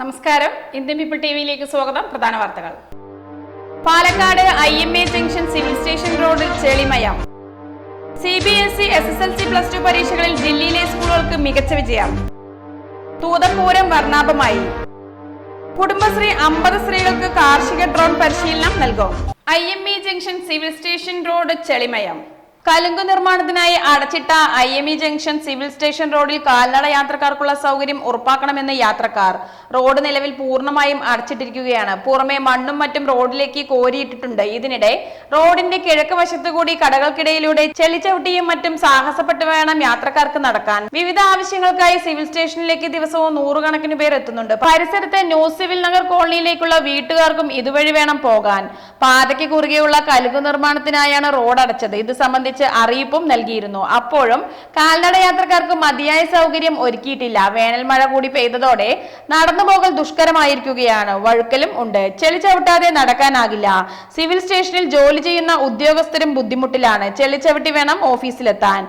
നമസ്കാരം. Indian people T വിയിലേക്ക് സ്വാഗതം. പ്രധാന വാർത്തകൾ. Palakkad I M A junction civil station റോഡിൽ ചെളിമയം. C B S E S S L C plus two പരീക്ഷകളിൽ ജില്ലയിലെ സ്കൂളുകൾക്ക് മികച്ച വിജയം. തൂതപൂരം വർണാഭമായി. കുടുംബശ്രീ അമ്പത് സ്ത്രീകൾക്ക് കാർഷിക ഡ്രോൺ പരിശീലനം നൽകും. I M E junction civil station road ചെളിമയം. കലുങ്കു നിർമ്മാണത്തിനായി അടച്ചിട്ട I M E junction civil station റോഡിൽ കാൽനട യാത്രക്കാർക്കുള്ള സൗകര്യം ഉറപ്പാക്കണമെന്ന് യാത്രക്കാർ റോഡ് നിലവിൽ പൂർണമായും അടച്ചിട്ടിരിക്കുകയാണ്. പുറമെ മണ്ണും മറ്റും റോഡിലേക്ക് കോരിയിട്ടിട്ടുണ്ട്. ഇതിനിടെ റോഡിന്റെ കിഴക്ക് വശത്തുകൂടി കടകൾക്കിടയിലൂടെ ചെളിച്ചവിട്ടിയും മറ്റും സാഹസപ്പെട്ട് വേണം യാത്രക്കാർക്ക് നടക്കാൻ. വിവിധ ആവശ്യങ്ങൾക്കായി സിവിൽ സ്റ്റേഷനിലേക്ക് ദിവസവും നൂറുകണക്കിന് പേർ എത്തുന്നുണ്ട്. പരിസരത്തെ ന്യൂ സിവിൽ നഗർ കോളനിയിലേക്കുള്ള വീട്ടുകാർക്കും ഇതുവഴി വേണം പോകാൻ. പാതയ്ക്ക് കുറുകെയുള്ള കലുകു നിർമ്മാണത്തിനായാണ് റോഡ് അടച്ചത്. ഇത് സംബന്ധിച്ച് അറിയിപ്പും നൽകിയിരുന്നു. അപ്പോഴും കാൽനട യാത്രക്കാർക്ക് മതിയായ സൗകര്യം ഒരുക്കിയിട്ടില്ല. വേനൽ മഴ കൂടി പെയ്തതോടെ നടന്നു പോകൽ ദുഷ്കരമായിരിക്കുകയാണ്. വഴുക്കലും ഉണ്ട്. ചെളിച്ചവിട്ടാതെ നടക്കാനാകില്ല. സിവിൽ സ്റ്റേഷനിൽ ജോലി ചെയ്യുന്ന ഉദ്യോഗസ്ഥരും ബുദ്ധിമുട്ടിലാണ്. ചെളിച്ചവിട്ടി വേണം ഓഫീസിലെത്താൻ.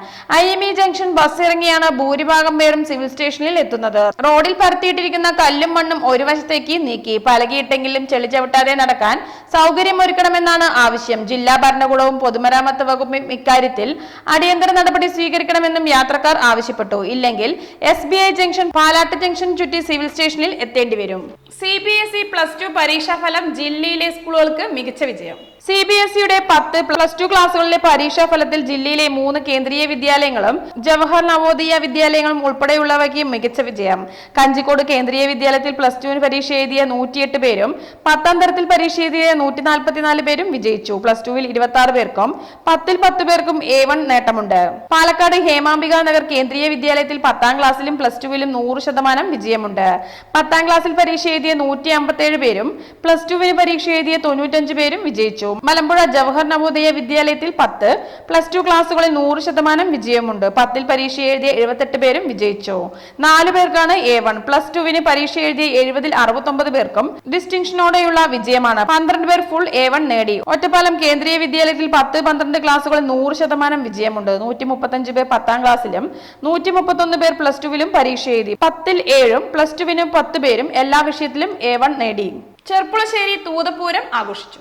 I M E junction bus ഇറങ്ങിയാണ് ഭൂരിഭാഗം പേരും സിവിൽ സ്റ്റേഷനിൽ എത്തുന്നത്. റോഡിൽ പരത്തിയിട്ടിരിക്കുന്ന കല്ലും മണ്ണും ഒരു വശത്തേക്ക് നീക്കി. പലകിയിട്ടെങ്കിലും ചെളിച്ചവിട്ടാതെ നടക്കാൻ നടക്കാൻ സൗകര്യമൊരുക്കണമെന്നാണ് ആവശ്യം. ജില്ലാ ഭരണകൂടവും പൊതുമരാമത്ത് വകുപ്പും ഇക്കാര്യത്തിൽ അടിയന്തര നടപടി സ്വീകരിക്കണമെന്നും യാത്രക്കാർ ആവശ്യപ്പെട്ടു. ഇല്ലെങ്കിൽ S B I junction Palatt junction ചുറ്റി സിവിൽ സ്റ്റേഷനിൽ എത്തേണ്ടി വരും C B S E plus two പരീക്ഷാഫലം ജില്ലയിലെ സ്കൂളുകൾക്ക് മികച്ച വിജയം. സി ബി എസ് ഇയുടെ പത്ത് പ്ലസ് ടു ക്ലാസുകളിലെ പരീക്ഷാ ഫലത്തിൽ ജില്ലയിലെ മൂന്ന് കേന്ദ്രീയ വിദ്യാലയങ്ങളും ജവഹർ നവോദയ വിദ്യാലയങ്ങളും ഉൾപ്പെടെയുള്ളവയ്ക്ക് മികച്ച വിജയം. കഞ്ചിക്കോട് കേന്ദ്രീയ വിദ്യാലയത്തിൽ പ്ലസ് ടുവിന് പരീക്ഷ എഴുതിയ നൂറ്റിയെട്ട് പേരും പത്താം തരത്തിൽ പരീക്ഷ എഴുതിയ നൂറ്റി നാൽപ്പത്തിനാല് പേരും വിജയിച്ചു. പ്ലസ് ടുവിൽ ഇരുപത്തി ആറ് പേർക്കും പത്തിൽ പത്ത് പേർക്കും എ വൺ നേട്ടമുണ്ട്. പാലക്കാട് ഹേമാംബിക നഗർ കേന്ദ്രീയ വിദ്യാലയത്തിൽ പത്താം ക്ലാസ്സിലും പ്ലസ് ടുവിലും നൂറ് ശതമാനം വിജയമുണ്ട്. പത്താം ക്ലാസ്സിൽ പരീക്ഷ എഴുതിയ നൂറ്റി അമ്പത്തേഴ് പേരും പ്ലസ് ടുവിന് പരീക്ഷ എഴുതിയ തൊണ്ണൂറ്റഞ്ച് പേരും വിജയിച്ചു. മലമ്പുഴ ജവഹർ നവോദയ വിദ്യാലയത്തിൽ പത്ത് പ്ലസ് ടു ക്ലാസ്സുകളിൽ നൂറ് ശതമാനം വിജയമുണ്ട്. പത്തിൽ പരീക്ഷ എഴുതിയ എഴുപത്തെട്ട് പേരും വിജയിച്ചു. നാല് പേർക്കാണ് എ വൺ. പ്ലസ് ടുവിന് പരീക്ഷ എഴുതിയ എഴുപതിൽ അറുപത്തൊമ്പത് പേർക്കും ഡിസ്റ്റിങ്ഷനോടെയുള്ള വിജയമാണ്. പന്ത്രണ്ട് പേർ ഫുൾ എ വൺ നേടി. ഒറ്റപ്പാലം കേന്ദ്രീയ വിദ്യാലയത്തിൽ പത്ത് പന്ത്രണ്ട് ക്ലാസ്സുകളിൽ നൂറ് ശതമാനം വിജയമുണ്ട്. നൂറ്റി മുപ്പത്തഞ്ച് പേർ പത്താം ക്ലാസ്സിലും നൂറ്റി മുപ്പത്തൊന്ന് പേർ പ്ലസ് ടുവിലും പരീക്ഷ എഴുതി. പത്തിൽ ഏഴും പ്ലസ് ടുവിന് പത്ത് പേരും എല്ലാ വിഷയത്തിലും എ വൺ നേടി. ചെർപ്പുളശ്ശേരി തൂതപൂരം ആഘോഷിച്ചു.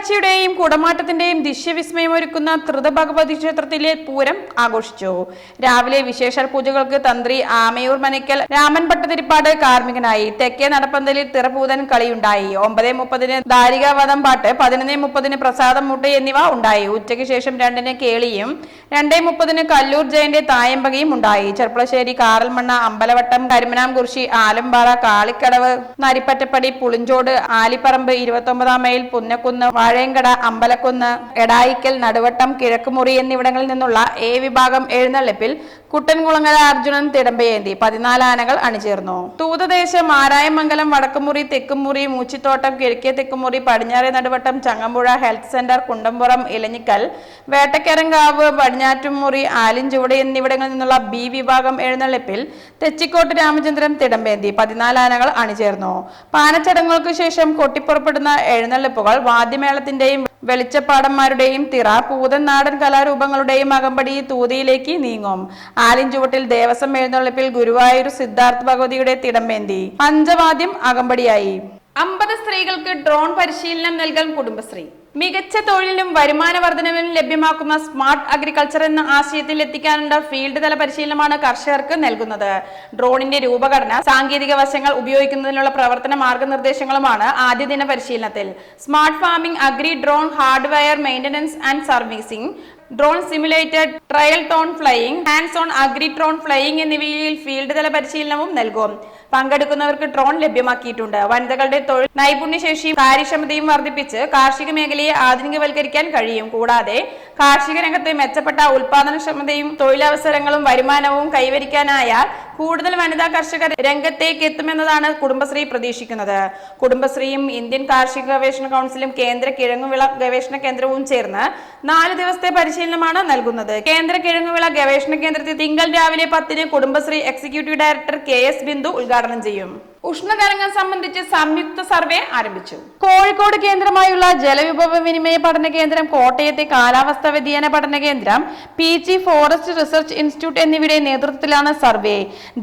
കൂടിക്കാഴ്ചയുടെയും കുടമാറ്റത്തിന്റെയും ദൃശ്യവിസ്മയമൊരുക്കുന്ന ത്രിതഭഗവതി ഭഗവതി ക്ഷേത്രത്തിലെ പൂരം ആഘോഷിച്ചു. രാവിലെ വിശേഷ പൂജകൾക്ക് തന്ത്രി ആമയൂർ മനയ്ക്കൽ രാമൻ ഭട്ടതിരിപ്പാട് കാർമ്മികനായി തെക്കേ നടപ്പന്തലിൽ തിറപൂതൻ കളിയുണ്ടായി. ഒമ്പത് മുപ്പതിന് ദാരികാവധം പാട്ട് പതിനൊന്ന് മുപ്പതിന് പ്രസാദം മുട്ട് എന്നിവ ഉണ്ടായി. ഉച്ചയ്ക്ക് ശേഷം രണ്ടിന് കേളിയും രണ്ടേ മുപ്പതിന് കല്ലൂർ ജയന്റെ തായമ്പകയും ഉണ്ടായി. ചെർപ്പളശ്ശേരി കാറൽമണ്ണ അമ്പലവട്ടം കരിമനാംകുറിശി ആലമ്പാറ കാളിക്കടവ് നരിപ്പറ്റപ്പടി പുളിഞ്ചോട് ആലിപ്പറമ്പ് ഇരുപത്തൊമ്പതാം മൈൽ പുന്നക്കുന്ന് വാഴ വാഴയങ്കട അമ്പലക്കുന്ന് എടായിക്കൽ നടുവട്ടം കിഴക്കുമുറി എന്നിവിടങ്ങളിൽ നിന്നുള്ള എ വിഭാഗം എഴുന്നള്ളിപ്പിൽ കുട്ടൻകുളങ്ങര അർജുനൻ തിടമ്പയേന്തി. പതിനാല് ആനകൾ അണിചേർന്നു. തൂതദേശം ആരായമംഗലം വടക്കുമുറി തെക്കുമുറി മൂച്ചിത്തോട്ടം കിഴക്കേ തെക്കുമുറി പടിഞ്ഞാറേ നടുവട്ടം ചങ്ങമ്പുഴ ഹെൽത്ത് സെന്റർ കുണ്ടംപുറം ഇലഞ്ഞിക്കൽ വേട്ടക്കരങ്കാവ് പടിഞ്ഞാറ്റുമുറി ആലിഞ്ചുവട് എന്നിവിടങ്ങളിൽ നിന്നുള്ള ബി വിഭാഗം എഴുന്നള്ളിപ്പിൽ തെച്ചിക്കോട്ട് രാമചന്ദ്രൻ തിടമ്പേന്തി പതിനാല് ആനകൾ അണിചേർന്നു. പാനച്ചടങ്ങുകൾക്ക് ശേഷം കൊട്ടിപ്പുറപ്പെടുന്ന എഴുന്നള്ളിപ്പുകൾ വാദ്യമേളത്തിന്റെയും വെളിച്ചപ്പാടന്മാരുടെയും തിറ പൂതൻ നാടൻ കലാരൂപങ്ങളുടെയും അകമ്പടി തൂതിയിലേക്ക് നീങ്ങും. ആലിൻചുവട്ടിൽ ദേവസ്വം എഴുന്നള്ളിപ്പിൽ ഗുരുവായൂർ സിദ്ധാർത്ഥ ഭഗവതിയുടെ തിടമ്പേന്തി. പഞ്ചവാദ്യം അകമ്പടിയായി. അമ്പത് സ്ത്രീകൾക്ക് ഡ്രോൺ പരിശീലനം നൽകാൻ കുടുംബശ്രീ. മികച്ച തൊഴിലിനും വരുമാന വർധനവിനും ലഭ്യമാക്കുന്ന സ്മാർട്ട് അഗ്രികൾച്ചർ എന്ന ആശയത്തിൽ എത്തിക്കാനുള്ള ഫീൽഡ് തല പരിശീലനമാണ് കർഷകർക്ക് നൽകുന്നത്. ഡ്രോണിന്റെ രൂപഘടന സാങ്കേതിക വശങ്ങൾ ഉപയോഗിക്കുന്നതിനുള്ള പ്രവർത്തന മാർഗനിർദ്ദേശങ്ങളുമാണ് ആദ്യ ദിന പരിശീലനത്തിൽ. Smart farming agri drone hardware maintenance and servicing drone simulated trial tone flying hands on agri drone flying എന്നിവയിൽ ഫീൽഡ് തല പരിശീലനവും നൽകും. പങ്കെടുക്കുന്നവർക്ക് ഡ്രോൺ ലഭ്യമാക്കിയിട്ടുണ്ട്. വനിതകളുടെ തൊഴിൽ നൈപുണ്യശേഷിയും കാര്യക്ഷമതയും വർദ്ധിപ്പിച്ച് കാർഷിക മേഖലയെ ആധുനികവൽക്കരിക്കാൻ കഴിയും. കൂടാതെ കാർഷിക രംഗത്തെ മെച്ചപ്പെട്ട ഉൽപാദനക്ഷമതയും തൊഴിലവസരങ്ങളും വരുമാനവും കൈവരിക്കാനായാൽ കൂടുതൽ വനിതാ കർഷകർ രംഗത്തേക്ക് എത്തുമെന്നതാണ് കുടുംബശ്രീ പ്രതീക്ഷിക്കുന്നത്. കുടുംബശ്രീയും ഇന്ത്യൻ കാർഷിക ഗവേഷണ കൗൺസിലും കേന്ദ്ര കിഴങ്ങുവിള ഗവേഷണ കേന്ദ്രവും ചേർന്ന് നാല് ദിവസത്തെ പരിശീലനമാണ് നൽകുന്നത്. കേന്ദ്ര കിഴങ്ങുവിള ഗവേഷണ കേന്ദ്രത്തിൽ തിങ്കൾ രാവിലെ പത്തിന് Kudumbashree executive director K S Bindu ഉദ്ഘാടനം ചെയ്യും. ഉഷ്ണതരംഗം സംബന്ധിച്ച് സംയുക്ത സർവേ ആരംഭിച്ചു. കോഴിക്കോട് കേന്ദ്രമായുള്ള ജലവിഭവ വിനിമയ പഠന കേന്ദ്രം കോട്ടയത്തെ കാലാവസ്ഥാ വ്യതിയാന പഠന കേന്ദ്രം P G forest research institute എന്നിവയുടെ നേതൃത്വത്തിലാണ് സർവേ.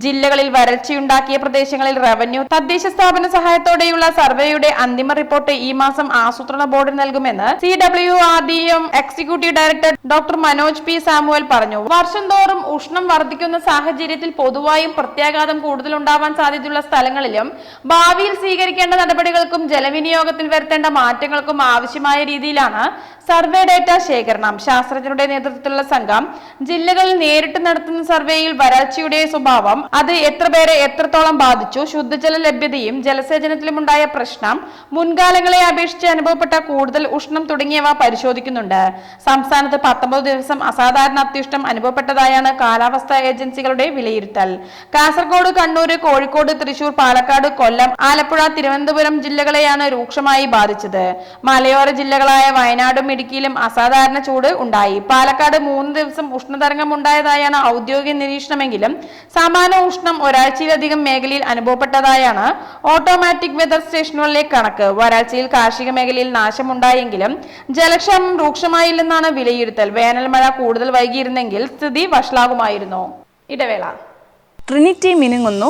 ജില്ലകളിൽ വരൾച്ചയുണ്ടാക്കിയ പ്രദേശങ്ങളിൽ റവന്യൂ തദ്ദേശ സ്ഥാപന സഹായത്തോടെയുള്ള സർവേയുടെ അന്തിമ റിപ്പോർട്ട് ഈ മാസം ആസൂത്രണ ബോർഡിന് നൽകുമെന്ന് C W R D M executive director doctor Manoj P Samuel പറഞ്ഞു. വർഷം തോറും ഉഷ്ണം വർദ്ധിക്കുന്ന സാഹചര്യത്തിൽ പൊതുവായും പ്രത്യാഘാതം കൂടുതലുണ്ടാവാൻ സാധ്യതയുള്ള സ്ഥലങ്ങളിലും ഭാവിയിൽ സ്വീകരിക്കേണ്ട നടപടികൾക്കും ജലവിനിയോഗത്തിൽ വരുത്തേണ്ട മാറ്റങ്ങൾക്കും ആവശ്യമായ രീതിയിലാണ് സർവേ ഡേറ്റ ശേഖരണം ശാസ്ത്രജ്ഞരുടെ നേതൃത്വത്തിലുള്ള സംഘം ജില്ലകളിൽ നേരിട്ട് നടത്തുന്ന സർവേയിൽ വരൾച്ചയുടെ സ്വഭാവം അത് എത്ര പേരെ എത്രത്തോളം ബാധിച്ചു ശുദ്ധജല ലഭ്യതയും ജലസേചനത്തിലും ഉണ്ടായ പ്രശ്നം മുൻകാലങ്ങളെ അപേക്ഷിച്ച് അനുഭവപ്പെട്ട കൂടുതൽ ഉഷ്ണം തുടങ്ങിയവ പരിശോധിക്കുന്നുണ്ട് സംസ്ഥാനത്ത് പത്തൊമ്പത് ദിവസം അസാധാരണ അത്യുഷ്ണം അനുഭവപ്പെട്ടതായാണ് കാലാവസ്ഥാ ഏജൻസികളുടെ വിലയിരുത്തൽ കാസർഗോഡ് കണ്ണൂർ കോഴിക്കോട് തൃശൂർ പാലക്കാട് കൊല്ലം ആലപ്പുഴ തിരുവനന്തപുരം ജില്ലകളെയാണ് രൂക്ഷമായി ബാധിച്ചത്. മലയോര ജില്ലകളായ വയനാടും ഇടുക്കിയിലും അസാധാരണ ചൂട് ഉണ്ടായി. പാലക്കാട് മൂന്ന് ദിവസം ഉഷ്ണതരംഗം ഉണ്ടായതായാണ് ഔദ്യോഗിക നിരീക്ഷണമെങ്കിലും സമാന ഉഷ്ണം ഒരാഴ്ചയിലധികം മേഖലയിൽ അനുഭവപ്പെട്ടതായാണ് ഓട്ടോമാറ്റിക് വെതർ സ്റ്റേഷനുകളിലെ കണക്ക്. ഒരാഴ്ചയിൽ കാർഷിക മേഖലയിൽ നാശമുണ്ടായെങ്കിലും ജലക്ഷാമം രൂക്ഷമായില്ലെന്നാണ് വിലയിരുത്തൽ. വേനൽ മഴ കൂടുതൽ വൈകിയിരുന്നെങ്കിൽ സ്ഥിതി വഷളാകുമായിരുന്നു. ഇടവേള. ട്രിനിറ്റി മിനുങ്ങുന്നു.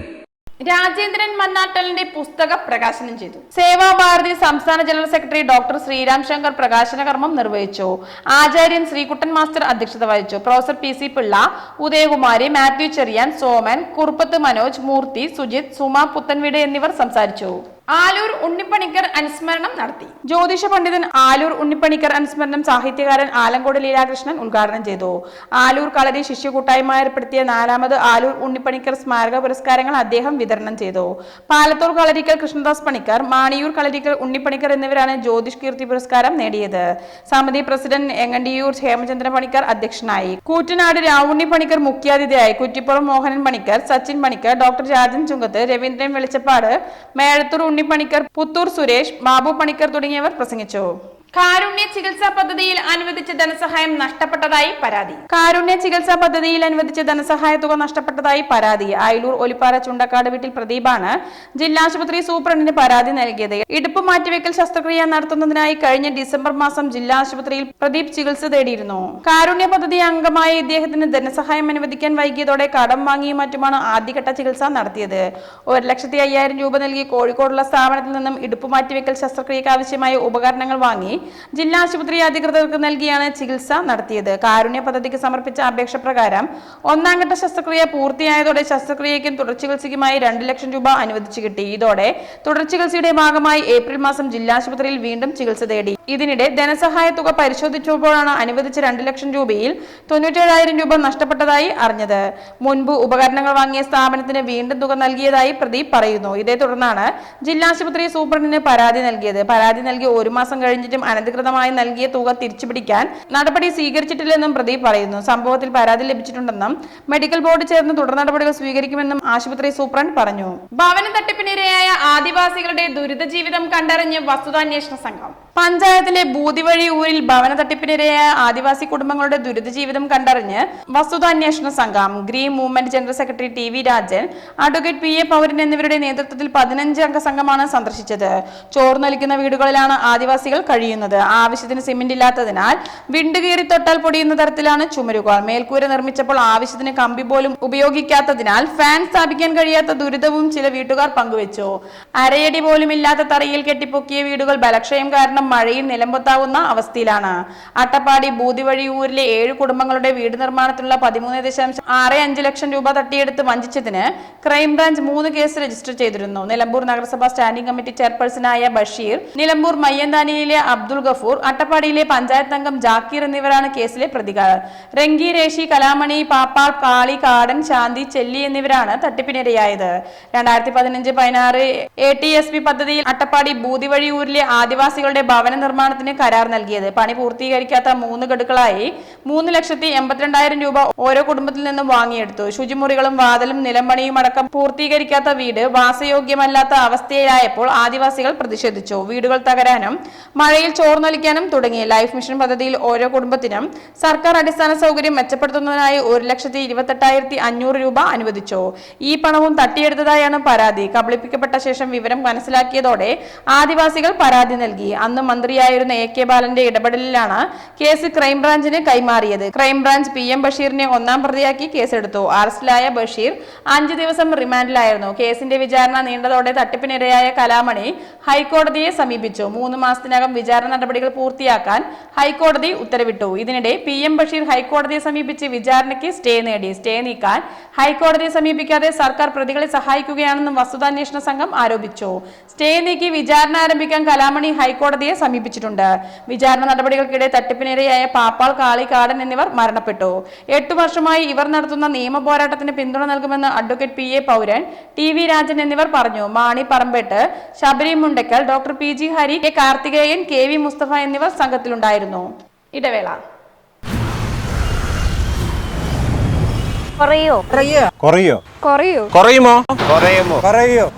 രാജേന്ദ്രൻ മന്നാട്ടലിന്റെ പുസ്തക പ്രകാശനം ചെയ്തു. സേവാഭാരതി സംസ്ഥാന general secretary doctor Sreeram Shankar പ്രകാശന കർമ്മം നിർവഹിച്ചു. ആചാര്യൻ ശ്രീകുട്ടൻ മാസ്റ്റർ അധ്യക്ഷത വഹിച്ചു. Professor P C Pillai Udayakumari Mathew Cherian Soman Kuruppath Manoj Murthy Sujith Suma Puthanveedu എന്നിവർ സംസാരിച്ചു. ആലൂർ ഉണ്ണിപ്പണിക്കർ അനുസ്മരണം നടത്തി. ജ്യോതിഷ പണ്ഡിതൻ ആലൂർ ഉണ്ണിപ്പണിക്കർ അനുസ്മരണം സാഹിത്യകാരൻ ആലങ്കോട് ലീലാകൃഷ്ണൻ ഉദ്ഘാടനം ചെയ്തു. ആലൂർ കളരി ശിശു കൂട്ടായ്മ ഏർപ്പെടുത്തിയ നാലാമത് ആലൂർ ഉണ്ണിപ്പണിക്കർ സ്മാരക പുരസ്കാരങ്ങൾ അദ്ദേഹം വിതരണം ചെയ്തു. പാലത്തൂർ കളരിക്കൽ കൃഷ്ണദാസ് പണിക്കർ മാണിയൂർ കളരിക്കൽ ഉണ്ണിപ്പണിക്കർ എന്നിവരാണ് ജ്യോതിഷ് കീർത്തി പുരസ്കാരം നേടിയത്. സമിതി പ്രസിഡന്റ് എങ്ങണ്ടിയൂർ ഹേമചന്ദ്രൻ പണിക്കർ അധ്യക്ഷനായി. കൂറ്റനാട് രാവുണ്ണി പണിക്കർ മുഖ്യാതിഥിയായി കുറ്റിപ്പുറം മോഹനൻ പണിക്കർ സച്ചിൻ പണിക്കർ ഡോക്ടർ രാജൻ ചുങ്കത്ത് രവീന്ദ്രൻ വെളിച്ചപ്പാട് മേഴത്തൂർ ഉണ്ണിപ്പണിക്കർ പുത്തൂർ സുരേഷ് ബാബു പണിക്കർ തുടങ്ങിയവർ പ്രസംഗിച്ചു. കാരുണ്യ ചികിത്സാ പദ്ധതിയിൽ അനുവദിച്ച ധനസഹായം നഷ്ടപ്പെട്ടതായി പരാതി. കാരുണ്യ ചികിത്സാ പദ്ധതിയിൽ അനുവദിച്ച ധനസഹായ തുക നഷ്ടപ്പെട്ടതായി പരാതി. അയലൂർ ഒലിപ്പാറ ചുണ്ടക്കാട് വീട്ടിൽ പ്രദീപാണ് ജില്ലാ ആശുപത്രി സൂപ്രണ്ടിന് പരാതി നൽകിയത്. ഇടുപ്പ് മാറ്റിവെക്കൽ ശസ്ത്രക്രിയ നടത്തുന്നതിനായി കഴിഞ്ഞ ഡിസംബർ മാസം ജില്ലാ ആശുപത്രിയിൽ പ്രദീപ് ചികിത്സ തേടിയിരുന്നു. കാരുണ്യ പദ്ധതി അംഗമായ ഇദ്ദേഹത്തിന് ധനസഹായം അനുവദിക്കാൻ വൈകിയതോടെ കടം വാങ്ങിയും മറ്റുമാണ് ആദ്യഘട്ട ചികിത്സ നടത്തിയത്. ഒരു ലക്ഷത്തി അയ്യായിരം രൂപ നൽകി കോഴിക്കോടുള്ള സ്ഥാപനത്തിൽ നിന്നും ഇടുപ്പ് മാറ്റിവെക്കൽ ശസ്ത്രക്രിയക്ക് ആവശ്യമായ ഉപകരണങ്ങൾ വാങ്ങി ജില്ലാ ആശുപത്രി അധികൃതർക്ക് നൽകിയാണ് ചികിത്സ നടത്തിയത്. കാരുണ്യ പദ്ധതിക്ക് സമർപ്പിച്ച അപേക്ഷ പ്രകാരം ഒന്നാം ഘട്ട ശസ്ത്രക്രിയ പൂർത്തിയായതോടെ ശസ്ത്രക്രിയയ്ക്കും തുടർ ചികിത്സയ്ക്കുമായി രണ്ട് ലക്ഷം രൂപ അനുവദിച്ചു കിട്ടി. ഇതോടെ തുടർചികിത്സയുടെ ഭാഗമായി ഏപ്രിൽ മാസം ജില്ലാ ആശുപത്രിയിൽ വീണ്ടും ചികിത്സ തേടി. ഇതിനിടെ ധനസഹായ തുക പരിശോധിച്ചപ്പോഴാണ് അനുവദിച്ച രണ്ട് ലക്ഷം രൂപയിൽ തൊണ്ണൂറ്റേഴായിരം രൂപ നഷ്ടപ്പെട്ടതായി അറിഞ്ഞത്. മുൻപ് ഉപകരണങ്ങൾ വാങ്ങിയ സ്ഥാപനത്തിന് വീണ്ടും തുക നൽകിയതായി പ്രദീപ് പറയുന്നു. ഇതേ തുടർന്നാണ് ജില്ലാ ആശുപത്രി സൂപ്രണ്ടിന് പരാതി നൽകിയത്. പരാതി നൽകി ഒരു മാസം കഴിഞ്ഞിട്ടും അനധികൃതമായി നൽകിയ തുക തിരിച്ചുപിടിക്കാൻ നടപടി സ്വീകരിച്ചിട്ടില്ലെന്നും പ്രദീപ് പറയുന്നു. സംഭവത്തിൽ പരാതി ലഭിച്ചിട്ടുണ്ടെന്നും മെഡിക്കൽ ബോർഡ് ചേർന്ന് തുടർ നടപടികൾ സ്വീകരിക്കുമെന്നും ആശുപത്രി സൂപ്രണ്ട് പറഞ്ഞു. ഭവന തട്ടിപ്പിനിരയായ ആദിവാസികളുടെ ദുരിത ജീവിതം കണ്ടറിഞ്ഞ് വസ്തുതാന്വേഷണ സംഘം. പഞ്ചായത്തിലെ ബൂതിവഴി ഊരിൽ ഭവന തട്ടിപ്പിനിരയായ ആദിവാസി കുടുംബങ്ങളുടെ ദുരിത ജീവിതം കണ്ടറിഞ്ഞ് വസ്തുതാന്വേഷണ സംഘം green movement general secretary T V Rajan advocate P A Pouran എന്നിവരുടെ നേതൃത്വത്തിൽ പതിനഞ്ച് അംഗ സംഘമാണ് സന്ദർശിച്ചത്. ചോർന്നൊലിക്കുന്ന വീടുകളിലാണ് ആദിവാസികൾ കഴിയുന്നത്. ആവശ്യത്തിന് സിമെന്റ് ഇല്ലാത്തതിനാൽ വിണ്ടുകീറി തൊട്ടാൽ പൊടിയുന്ന തരത്തിലാണ് ചുമരുകൾ. മേൽക്കൂര നിർമ്മിച്ചപ്പോൾ ആവശ്യത്തിന് കമ്പി പോലും ഉപയോഗിക്കാത്തതിനാൽ ഫാൻ സ്ഥാപിക്കാൻ കഴിയാത്ത ദുരിതവും ചില വീട്ടുകാർ പങ്കുവച്ചു. അരയടി പോലും ഇല്ലാത്ത തറയിൽ കെട്ടിപ്പൊക്കിയ വീടുകൾ ബലക്ഷയം കാരണം മഴയിൽ നിലമ്പൊത്താവുന്ന അവസ്ഥയിലാണ്. അട്ടപ്പാടി ബൂതിവഴി ഊരിലെ ഏഴ് കുടുംബങ്ങളുടെ വീട് നിർമ്മാണത്തിനുള്ള പതിമൂന്ന് ദശാംശം ആറ് അഞ്ച് ലക്ഷം രൂപ തട്ടിയെടുത്ത് വഞ്ചിച്ചതിന് ക്രൈംബ്രാഞ്ച് മൂന്ന് കേസ് രജിസ്റ്റർ ചെയ്തിരുന്നു. നിലമ്പൂർ നഗരസഭ സ്റ്റാൻഡിംഗ് കമ്മിറ്റി ചെയർപേഴ്സണായ ബഷീർ നിലമ്പൂർ മയ്യന്താനിയിലെ അബ്ദുൾ ഗഫൂർ അട്ടപ്പാടിയിലെ പഞ്ചായത്ത് അംഗം ജാക്കീർ എന്നിവരാണ് കേസിലെ പ്രതികൾ. രംഗി രേഷി കലാമണി പാപ്പാൾ കാളി കാടൻ ശാന്തി ചെല്ലി എന്നിവരാണ് തട്ടിപ്പിനിരയായത്. രണ്ടായിരത്തി പതിനഞ്ച് പതിനാറ് എ ടി എസ് പി പദ്ധതിയിൽ അട്ടപ്പാടി ബൂതിവഴി ഊരിലെ ആദിവാസികളുടെ ഭവന നിർമ്മാണത്തിന് കരാർ നൽകിയത്. പണി പൂർത്തീകരിക്കാത്ത മൂന്ന് ഗഡുക്കളായി മൂന്ന് ലക്ഷത്തി എൺപത്തിരണ്ടായിരം രൂപ ഓരോ കുടുംബത്തിൽ നിന്നും വാങ്ങിയെടുത്തു. ശുചിമുറികളും വാതിലും നിലംപണിയും അടക്കം പൂർത്തീകരിക്കാത്ത വീട് വാസയോഗ്യമല്ലാത്ത അവസ്ഥയിലായപ്പോൾ ആദിവാസികൾ പ്രതിഷേധിച്ചു. വീടുകൾ തകരാനും മഴയിൽ ചോർന്നൊലിക്കാനും തുടങ്ങി. ലൈഫ് മിഷൻ പദ്ധതിയിൽ ഓരോ കുടുംബത്തിനും സർക്കാർ അടിസ്ഥാന സൗകര്യം മെച്ചപ്പെടുത്തുന്നതിനായി ഒരു ലക്ഷത്തി ഇരുപത്തെട്ടായിരത്തി അഞ്ഞൂറ് രൂപ അനുവദിച്ചു. ഈ പണവും തട്ടിയെടുത്തതായാണ് പരാതി. കബളിപ്പിക്കപ്പെട്ട ശേഷം വിവരം മനസ്സിലാക്കിയതോടെ ആദിവാസികൾ പരാതി നൽകി. അന്ന് മന്ത്രിയായിരുന്ന എ കെ ബാലന്റെ ഇടപെടലിലാണ് കേസ് ക്രൈംബ്രാഞ്ചിന് കൈമാറിയത്. ക്രൈംബ്രാഞ്ച് പി എം ബഷീറിനെ ഒന്നാം പ്രതിയാക്കി കേസെടുത്തു. അറസ്റ്റിലായ ബഷീർ അഞ്ചു ദിവസം റിമാൻഡിലായിരുന്നു. കേസിന്റെ വിചാരണ നീണ്ടതോടെ തട്ടിപ്പിനിരയായ കലാമണി ഹൈക്കോടതിയെ സമീപിച്ചു. മൂന്ന് മാസത്തിനകം വിചാരണ നടപടികൾ പൂർത്തിയാക്കാൻ ഹൈക്കോടതി ഉത്തരവിട്ടു. ഇതിനിടെ പി എം ബഷീർ ഹൈക്കോടതിയെ സമീപിച്ച് വിചാരണയ്ക്ക് സ്റ്റേ നേടി. സ്റ്റേ നീക്കാൻ ഹൈക്കോടതിയെ സമീപിക്കാതെ സർക്കാർ പ്രതികളെ സഹായിക്കുകയാണെന്നും വസ്തുതാന്വേഷണ സംഘം ആരോപിച്ചു. സ്റ്റേ നീക്കി വിചാരണ ആരംഭിക്കാൻ കലാമണി ഹൈക്കോടതിയെ സമീപിച്ചിട്ടുണ്ട്. വിചാരണ നടപടികൾക്കിടെ തട്ടിപ്പിനിരയായ പാപ്പാൾ കാളി കാടൻ എന്നിവർ മരണപ്പെട്ടു. എട്ടു വർഷമായി ഇവർ നടത്തുന്ന നിയമ പോരാട്ടത്തിന് പിന്തുണ നൽകുമെന്ന് advocate P A Pouran T V Rajan എന്നിവർ പറഞ്ഞു. Mani Parambett Sabari Mundakkal doctor P G Hari K Karthikeyan K V Musthafa എന്നിവർ സംഘത്തിലുണ്ടായിരുന്നു. ഇടവേള. കുറയോ? കുറയോ? കുറയോ? കുറയുമോ? കുറയോ?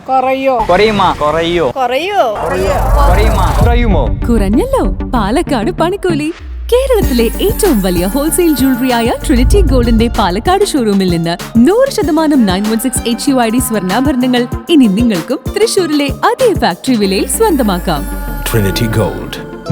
കുറയുമോ? കുറഞ്ഞല്ലോ. പാലക്കാട് പണിക്കൂലി. കേരളത്തിലെ ഏറ്റവും വലിയ ഹോൾസെയിൽ ജ്വല്ലറിയായ ട്രിനിറ്റി ഗോൾഡിന്റെ പാലക്കാട് ഷോറൂമിൽ നിന്ന് നൂറ് ശതമാനം nine one six H U I D സ്വർണാഭരണങ്ങൾ ഇനി നിങ്ങൾക്കും തൃശൂരിലെ അതേ ഫാക്ടറി വിലയിൽ സ്വന്തമാക്കാം. Trinity Gold,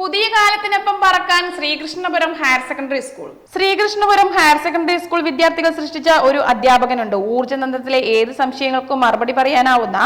പുതിയ കാലത്തിനൊപ്പം പറക്കാൻ Sreekrishnapuram higher secondary school. Sreekrishnapuram higher secondary school വിദ്യാർത്ഥികൾ സൃഷ്ടിച്ച ഒരു അധ്യാപകനുണ്ട്. ഊർജനന്ദത്തിലെ ഏത് സംശയങ്ങൾക്കും മറുപടി പറയാനാവുന്ന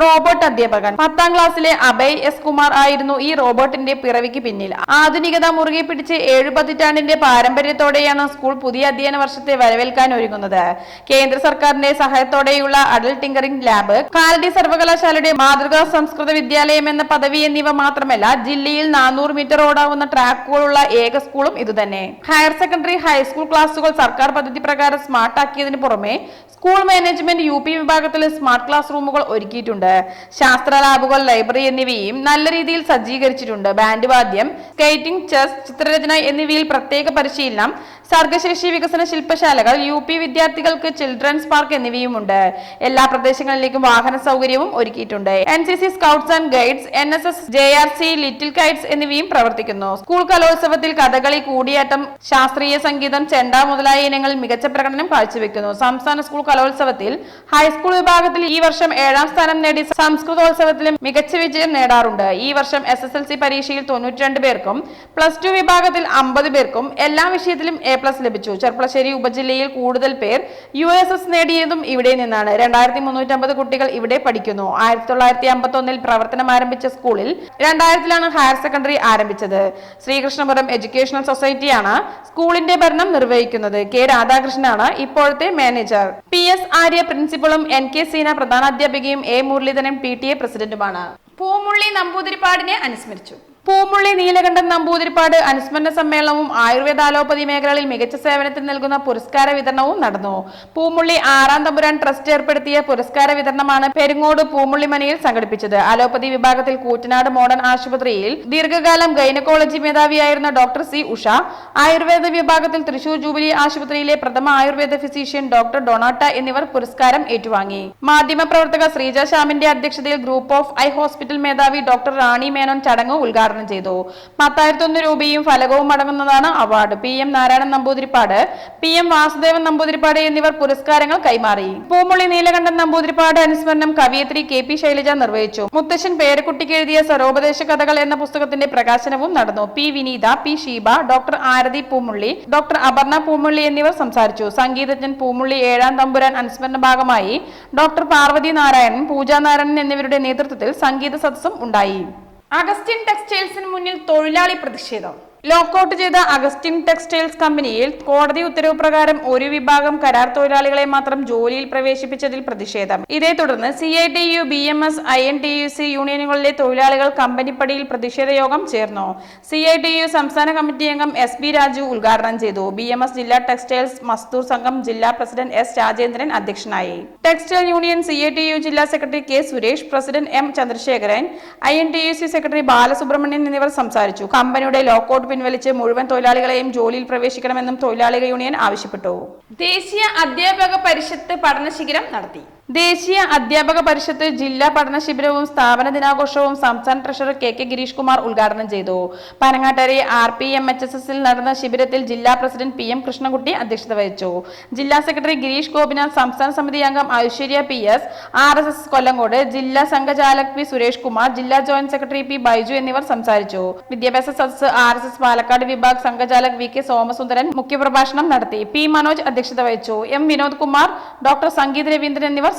റോബോട്ട് അധ്യാപകൻ. പത്താം ക്ലാസ്സിലെ അഭയ് എസ് കുമാർ ആയിരുന്നു ഈ റോബോട്ടിന്റെ പിറവിക്ക് പിന്നിൽ. ആധുനികത മുറുകെ പിടിച്ച് ഏഴു പതിറ്റാണ്ടിന്റെ പാരമ്പര്യത്തോടെയാണ് സ്കൂൾ പുതിയ അധ്യയന വർഷത്തെ വരവേൽക്കാൻ ഒരുങ്ങുന്നത്. കേന്ദ്ര സർക്കാരിന്റെ സഹായത്തോടെയുള്ള അടൽ ടിങ്കറിംഗ് ലാബ് കാലടി സർവകലാശാലയുടെ മാതൃകാ സംസ്കൃത വിദ്യാലയം എന്ന പദവി എന്നിവ മാത്രമല്ല ജില്ലയിൽ നാനൂറ് മീറ്റർ ഓടാവുന്ന ട്രാക്കുകളുള്ള ഏക സ്കൂളും ഇതുതന്നെ. ഹയർ സെക്കൻഡറി ഹൈസ്കൂൾ ക്ലാസുകൾ സർക്കാർ പദ്ധതി പ്രകാരം സ്മാർട്ട് ആക്കിയതിനു പുറമെ സ്കൂൾ മാനേജ്മെന്റ് യു പി വിഭാഗത്തിൽ സ്മാർട്ട് ക്ലാസ് റൂമുകൾ ഒരുക്കിയിട്ടുണ്ട്. ശാസ്ത്ര ലാബുകൾ ലൈബ്രറി എന്നിവയും നല്ല രീതിയിൽ സജ്ജീകരിച്ചിട്ടുണ്ട്. ബാൻഡ് വാദ്യം സ്കേറ്റിംഗ് ചെസ് ചിത്രരചന എന്നിവയിൽ പ്രത്യേക പരിശീലനം സർഗശേഷി വികസന ശില്പശാലകൾ യു പി വിദ്യാർത്ഥികൾക്ക് ചിൽഡ്രൻസ് പാർക്ക് എന്നിവയുമുണ്ട്. എല്ലാ പ്രദേശങ്ങളിലേക്കും വാഹന സൗകര്യവും ഒരുക്കിയിട്ടുണ്ട്. N C C scouts and guides N S S J R C little guides എന്നിവയും പ്രവർത്തിക്കുന്നു. സ്കൂൾ കലോത്സവത്തിൽ കഥകളി കൂടിയാട്ടം ശാസ്ത്രീയ സംഗീതം ചെണ്ട മുതലായ ഇനങ്ങളിൽ മികച്ച പ്രകടനം കാഴ്ചവെക്കുന്നു. സംസ്ഥാന സ്കൂൾ കലോത്സവത്തിൽ ഹൈസ്കൂൾ വിഭാഗത്തിൽ ഈ വർഷം ഏഴാം സ്ഥാനം നേടി സംസ്കൃതോത്സവത്തിലും മികച്ച വിജയം നേടാറുണ്ട്. ഈ വർഷം എസ് എസ് എൽ സി പരീക്ഷയിൽ തൊണ്ണൂറ്റിരണ്ട് പേർക്കും പ്ലസ് ടു വിഭാഗത്തിൽ അമ്പത് പേർക്കും എല്ലാ വിഷയത്തിലും എ പ്ലസ് ലഭിച്ചു. ചെർപ്പളശ്ശേരി ഉപജില്ലയിൽ കൂടുതൽ പേർ യു എസ് എസ് നേടിയതും ഇവിടെ നിന്നാണ്. രണ്ടായിരത്തി മുന്നൂറ്റമ്പത് കുട്ടികൾ ഇവിടെ പഠിക്കുന്നു. ആയിരത്തി തൊള്ളായിരത്തി അമ്പത്തി ഒന്നിൽ പ്രവർത്തനം ആരംഭിച്ച സ്കൂളിൽ രണ്ടായിരത്തിലാണ് ഹയർ സെക്കൻഡറി ആരംഭിച്ചത്. ശ്രീകൃഷ്ണപുരം എഡ്യൂക്കേഷണൽ സൊസൈറ്റിയാണ് സ്കൂളിന്റെ ഭരണം നിർവഹിക്കുന്നത്. കെ രാധാകൃഷ്ണനാണ് ഇപ്പോഴത്തെ മാനേജർ. പി എസ് ആര്യ പ്രിൻസിപ്പളും N K Seena പ്രധാനാധ്യാപികയും A Muraleedharan P T A പ്രസിഡന്റുമാണ്. Poomully നമ്പൂതിരിപ്പാടിനെ അനുസ്മരിച്ചു. പൂമുള്ളി നീലകണ്ഠൻ നമ്പൂതിരിപ്പാട് അനുസ്മരണ സമ്മേളനവും ആയുർവേദ അലോപ്പതി മേഖലകളിൽ മികച്ച സേവനത്തിന് നൽകുന്ന പുരസ്കാര വിതരണവും നടന്നു. പൂമുള്ളി ആറാം തമ്പുരാൻ ട്രസ്റ്റ് ഏർപ്പെടുത്തിയ പുരസ്കാര വിതരണമാണ് പെരുങ്ങോട് പൂമുള്ളി മനയിൽ സംഘടിപ്പിച്ചത്. അലോപ്പതി വിഭാഗത്തിൽ കൂറ്റനാട് മോഡേൺ ആശുപത്രിയിൽ ദീർഘകാലം ഗൈനക്കോളജി മേധാവിയായിരുന്ന ഡോക്ടർ സി ഉഷ ആയുർവേദ വിഭാഗത്തിൽ തൃശൂർ ജൂബിലി ആശുപത്രിയിലെ പ്രഥമ ആയുർവേദ ഫിസീഷ്യൻ ഡോക്ടർ ഡൊണാട്ട എന്നിവർ പുരസ്കാരം ഏറ്റുവാങ്ങി. മാധ്യമപ്രവർത്തക ശ്രീജ ശ്യാമിന്റെ അധ്യക്ഷതയിൽ ഗ്രൂപ്പ് ഓഫ് ഐ ഹോസ്പിറ്റൽ മേധാവി ഡോക്ടർ റാണി മേനോൻ ചടങ്ങ് ഉദ്ഘാടനം ചെയ്തു. പത്തായിരത്തി ഒന്ന് രൂപയും ഫലകവും അടങ്ങുന്നതാണ് award. P M Narayanan Namboodiripad P M Vasudevan Namboodiripad എന്നിവർ പുരസ്കാരങ്ങൾ കൈമാറി. പൂമുള്ളി നീലകണ്ഠൻ നമ്പൂതിരിപ്പാട് അനുസ്മരണം കവിയത്രി കെ പി ശൈലജ നിർവഹിച്ചു. മുത്തശ്ശൻ പേരക്കുട്ടിക്ക് എഴുതിയ സരോപദേശ കഥകൾ എന്ന പുസ്തകത്തിന്റെ പ്രകാശനവും നടന്നു. P Vineetha P Sheeba doctor Arathi Poomulli doctor Aparna Poomulli എന്നിവർ സംസാരിച്ചു. സംഗീതജ്ഞൻ പൂമുള്ളി ഏഴാം തമ്പുരാൻ അനുസ്മരണ ഭാഗമായി ഡോക്ടർ പാർവതി നാരായണൻ പൂജാ നാരായണൻ എന്നിവരുടെ നേതൃത്വത്തിൽ സംഗീത സദസ്സും ഉണ്ടായി. അഗസ്റ്റിൻ ടെക്സ്റ്റൈൽസിന് മുന്നിൽ തൊഴിലാളി പ്രതിഷേധം. ലോക്കൌട്ട് ചെയ്ത അഗസ്റ്റിൻ ടെക്സ്റ്റൈൽസ് കമ്പനിയിൽ കോടതി ഉത്തരവ് പ്രകാരം ഒരു വിഭാഗം കരാർ തൊഴിലാളികളെ മാത്രം ജോലിയിൽ പ്രവേശിപ്പിച്ചതിൽ പ്രതിഷേധം. ഇതേ തുടർന്ന് C I T U B M S I N T U C യൂണിയനുകളിലെ തൊഴിലാളികൾ കമ്പനിപ്പടിയിൽ പ്രതിഷേധ യോഗം ചേർന്നു. സി ഐ ടി യു സംസ്ഥാന കമ്മിറ്റി അംഗം എസ് ബി രാജു ഉദ്ഘാടനം ചെയ്തു. ബി എം എസ് ജില്ലാ ടെക്സ്റ്റൈൽസ് മസ്ദൂർ സംഘം ജില്ലാ പ്രസിഡന്റ് എസ് രാജേന്ദ്രൻ അധ്യക്ഷനായി. Textile union C I T U ജില്ലാ secretary K Suresh president M Chandrasekharan I N T U C secretary Balasubramanian എന്നിവർ സംസാരിച്ചു. കമ്പനിയുടെ ലോക്കൌട്ട് പിൻവലിച്ച് മുഴുവൻ തൊഴിലാളികളെയും ജോലിയിൽ പ്രവേശിക്കണമെന്നും തൊഴിലാളിക യൂണിയൻ ആവശ്യപ്പെട്ടു. ദേശീയ അധ്യാപക പരിഷത്ത് പഠന ശിബിരം നടത്തി. ദേശീയ അധ്യാപക പരിഷത്ത് ജില്ലാ പഠന ശിബിരവും സ്ഥാപന ദിനാഘോഷവും സംസ്ഥാന treasurer K K Gireesh Kumar ഉദ്ഘാടനം ചെയ്തു. Panangattiri R P M H S എസിൽ നടന്ന ശിബിരത്തിൽ ജില്ലാ പ്രസിഡന്റ് പി എം കൃഷ്ണകുട്ടി അധ്യക്ഷത വഹിച്ചു. ജില്ലാ സെക്രട്ടറി ഗിരീഷ് ഗോപിനാഥ് സംസ്ഥാന സമിതി അംഗം Aishwarya P S R S S Kollengode ജില്ലാ സംഘചാലക് പി സുരേഷ് കുമാർ ജില്ലാ ജോയിന്റ് സെക്രട്ടറി പി ബൈജു എന്നിവർ സംസാരിച്ചു. വിദ്യാഭ്യാസ സദസ് ആർ എസ് എസ് പാലക്കാട് വിഭാഗ് സംഘചാലക് വി കെ സോമസുന്ദരൻ മുഖ്യപ്രഭാഷണം നടത്തി. പി മനോജ് അധ്യക്ഷത വഹിച്ചു. എം വിനോദ് കുമാർ ഡോക്ടർ സംഗീത് രവീന്ദ്രൻ എന്നിവർ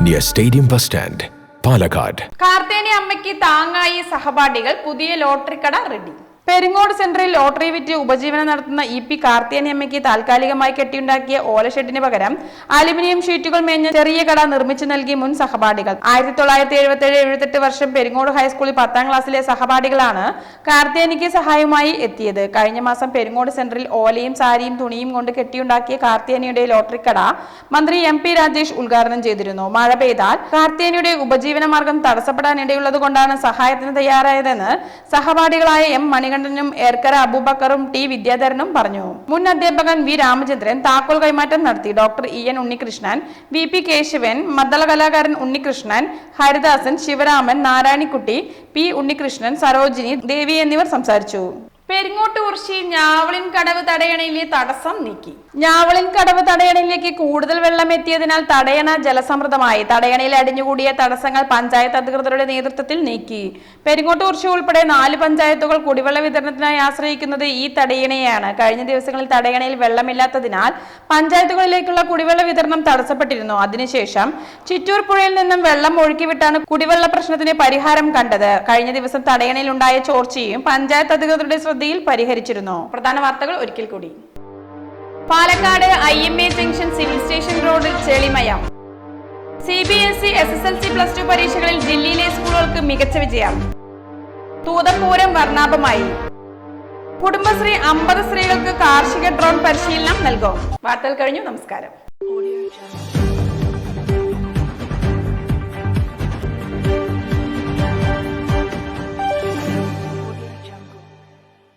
near Stadium Bus Stand, Palakkad കാർത്തേനി അമ്മയ്ക്ക് താങ്ങായി സഹപാഠികൾ പുതിയ ലോട്ടറി കട റെഡി പെരിങ്ങോട് സെന്ററിൽ ലോട്ടറി വിറ്റ് ഉപജീവനം നടത്തുന്ന ഇ പി കാർത്തിയനിയമ്മയ്ക്ക് താൽക്കാലികമായി കെട്ടിയുണ്ടാക്കിയ ഓലഷെഡിന് പകരം അലുമിനിയം ഷീറ്റുകൾ മേഞ്ഞ ചെറിയ കട നിർമ്മിച്ചു നൽകി മുൻ സഹപാഠികൾ. ആയിരത്തി തൊള്ളായിരത്തി എഴുപത്തി ഏഴ് എഴുപത്തെട്ട് വർഷം പെരിങ്ങോട് ഹൈസ്കൂളിൽ പത്താം ക്ലാസ്സിലെ സഹപാഠികളാണ് കാർത്തിയനിക്ക് സഹായമായി എത്തിയത്. കഴിഞ്ഞ മാസം പെരിങ്ങോട് സെന്ററിൽ ഓലയും സാരിയും തുണിയും കൊണ്ട് കെട്ടിയുണ്ടാക്കിയ കാർത്തിയനിയുടെ ലോട്ടറി കട മന്ത്രി എം പി രാജേഷ് ഉദ്ഘാടനം ചെയ്തിരുന്നു. മഴ പെയ്താൽ കാർത്തിയനിയുടെ ഉപജീവന മാർഗം തടസ്സപ്പെടാനിടയുള്ളത് കൊണ്ടാണ് സഹായത്തിന് തയ്യാറായതെന്ന് സഹപാഠികളായ എം മണികണ്ഠനും ഏർക്കര അബൂബക്കറും ടി വിദ്യാധരനും പറഞ്ഞു. മുൻ അധ്യാപകൻ വി രാമചന്ദ്രൻ താക്കോൽ കൈമാറ്റം നടത്തി. Doctor E N Unnikrishnan V P Kesavan മദ്ദള കലാകാരൻ ഉണ്ണികൃഷ്ണൻ ഹരിദാസൻ ശിവരാമൻ നാരായണിക്കുട്ടി പി ഉണ്ണികൃഷ്ണൻ സരോജിനി ദേവി എന്നിവർ സംസാരിച്ചു. പെരിങ്ങോട്ട് കുറിച്ച് ഞാവളിൻ കടവ് തടയണയിലെ തടസ്സം നീക്കി. ഞാവളിൻ കടവ് തടയണയിലേക്ക് കൂടുതൽ വെള്ളം എത്തിയതിനാൽ തടയണ ജലസമൃദ്ധമായി. തടയണയിൽ അടിഞ്ഞുകൂടിയ തടസ്സങ്ങൾ പഞ്ചായത്ത് അധികൃതരുടെ നേതൃത്വത്തിൽ നീക്കി. പെരിങ്ങോട്ട് കുറിച്ച് ഉൾപ്പെടെ നാല് പഞ്ചായത്തുകൾ കുടിവെള്ള വിതരണത്തിനായി ആശ്രയിക്കുന്നത് ഈ തടയണയാണ്. കഴിഞ്ഞ ദിവസങ്ങളിൽ തടയണയിൽ വെള്ളമില്ലാത്തതിനാൽ പഞ്ചായത്തുകളിലേക്കുള്ള കുടിവെള്ള വിതരണം തടസ്സപ്പെട്ടിരുന്നു. അതിനുശേഷം ചിറ്റൂർ പുഴയിൽ നിന്നും വെള്ളം ഒഴുക്കിവിട്ടാണ് കുടിവെള്ള പ്രശ്നത്തിന് പരിഹാരം കണ്ടത്. കഴിഞ്ഞ ദിവസം തടയണയിൽ ഉണ്ടായ ചോർച്ചയും പഞ്ചായത്ത് അധികൃതരുടെ ശ്രദ്ധയിൽ പരിഹരിച്ചിരുന്നു. പ്രധാന വാർത്തകൾ ഒരിക്കൽ കൂടി. Palakkad I M A junction civil station റോഡിൽ ചെളിമയം. C B S E S S L C plus two പരീക്ഷകളിൽ ജില്ലയിലെ സ്കൂളുകൾക്ക് മികച്ച വിജയം. തൂതപൂരം വർണാഭമായി. കുടുംബശ്രീ അമ്പത് സ്ത്രീകൾക്ക് കാർഷിക ഡ്രോൺ പരിശീലനം നൽകും. വാർത്തകൾ കഴിഞ്ഞു. നമസ്കാരം.